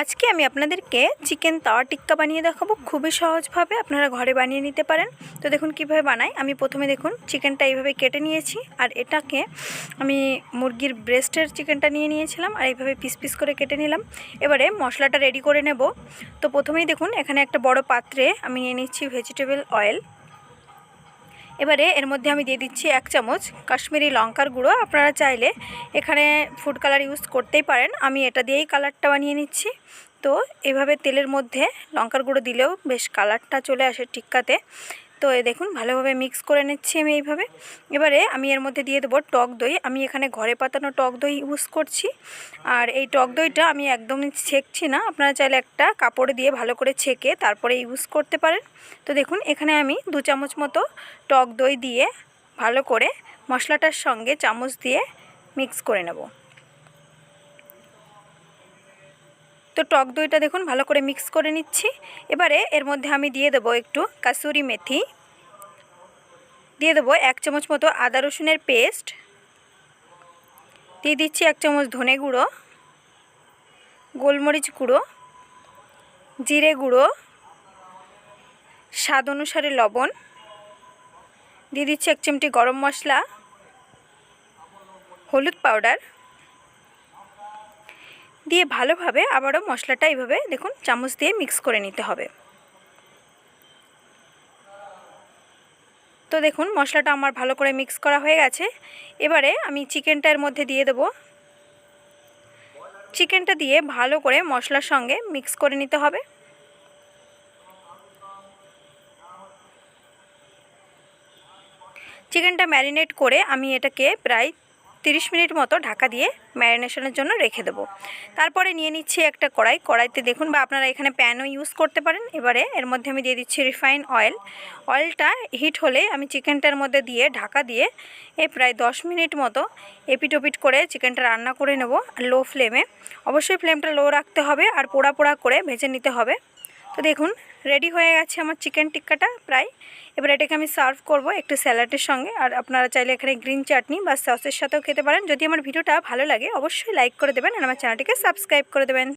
আজকে আমি আপনাদেরকে চিকেন তাওয়া টিক্কা বানিয়ে দেখাবো। খুবই সহজভাবে আপনারা ঘরে বানিয়ে নিতে পারেন। তো দেখুন কীভাবে বানাই। আমি প্রথমে দেখুন চিকেনটা এইভাবে কেটে নিয়েছি। আর এটাকে আমি মুরগির ব্রেস্টের চিকেনটা নিয়ে নিয়েছিলাম। আর এইভাবে পিস পিস করে কেটে নিলাম। এবারে মশলাটা রেডি করে নেব। তো প্রথমেই দেখুন এখানে একটা বড় পাত্রে আমি নিয়ে নিচ্ছি ভেজিটেবল অয়েল এবারে এর মধ্যে আমি দিয়ে দিচ্ছি এক চামচ কাশ্মীরি লঙ্কার গুঁড়ো। আপনারা চাইলে এখানে ফুড কালার ইউজ করতেই পারেন। আমি এটা দিয়েই কালারটা বানিয়ে নিচ্ছি। তো এভাবে তেলের মধ্যে লঙ্কার গুঁড়ো দিলেও বেশ কালারটা চলে আসে টিক্কাতে। তো এ দেখুন, ভালোভাবে মিক্স করে নিচ্ছি আমি এইভাবে। এবারে আমি এর মধ্যে দিয়ে দেবো টক দই। আমি এখানে ঘরে পাতানো টক দই ইউজ করছি। আর এই টক দইটা আমি একদমই ছেঁকছি না। আপনারা চাইলে একটা কাপড় দিয়ে ভালো করে ছেঁকে তারপরে ইউজ করতে পারেন। তো দেখুন, এখানে আমি দু চামচ মতো টক দই দিয়ে ভালো করে মশলাটার সঙ্গে চামচ দিয়ে মিক্স করে নেব। তো টক দইটা দেখুন, ভালো করে মিক্স করে নিচ্ছি। এবারে এর মধ্যে আমি দিয়ে দেবো একটু কাসুরি মেথি। দিয়ে দেবো এক চামচ মতো আদা রসুনের পেস্ট। দিয়ে দিচ্ছি এক চামচ ধনে গুঁড়ো, গোলমরিচ গুঁড়ো, জিরে গুঁড়ো, স্বাদ অনুসারে লবণ। দিয়ে দিচ্ছি এক চিমটি গরম মশলা, হলুদ পাউডার। দিয়ে ভালোভাবে আবারও মশলাটা এইভাবে দেখুন, চামচ দিয়ে মিক্স করে নিতে হবে। তো দেখুন, মশলাটা আমার ভালো করে মিক্স করা হয়ে গেছে। এবারে আমি চিকেনটার মধ্যে দিয়ে দেব। চিকেনটা দিয়ে ভালো করে মশলার সঙ্গে মিক্স করে নিতে হবে। চিকেনটা ম্যারিনেট করে আমি এটাকে প্রায় তিরিশ মিনিট মতো ঢাকা দিয়ে ম্যারিনেশনের জন্য রেখে দেবো। তারপরে নিয়ে নিচ্ছি একটা কড়াই। কড়াইতে দেখুন বা আপনারা এখানে প্যানও ইউজ করতে পারেন। এবারে এর মধ্যে আমি দিয়ে দিচ্ছি রিফাইন অয়েল। অয়েলটা হিট হলে আমি চিকেনটার মধ্যে দিয়ে ঢাকা দিয়ে এ প্রায় দশ মিনিট মতো এপিট ওপিট করে চিকেনটা রান্না করে নেব লো ফ্লেমে। অবশ্যই ফ্লেমটা লো রাখতে হবে আর পোড়া পোড়া করে ভেজে নিতে হবে। তো দেখুন রেডি হয়ে গেছে আমার চিকেন টিক্কাটা প্রায়। এবার এটাকে আমি সার্ভ করব একটু স্যালাডের সঙ্গে। আর আপনারা চাইলে এখানে গ্রিন চাটনি বা সসের সাথেও খেতে পারেন। যদি আমার ভিডিওটা ভালো লাগে, অবশ্যই লাইক করে দেবেন। আর আমার চ্যানেলটিকে সাবস্ক্রাইব করে দেবেন।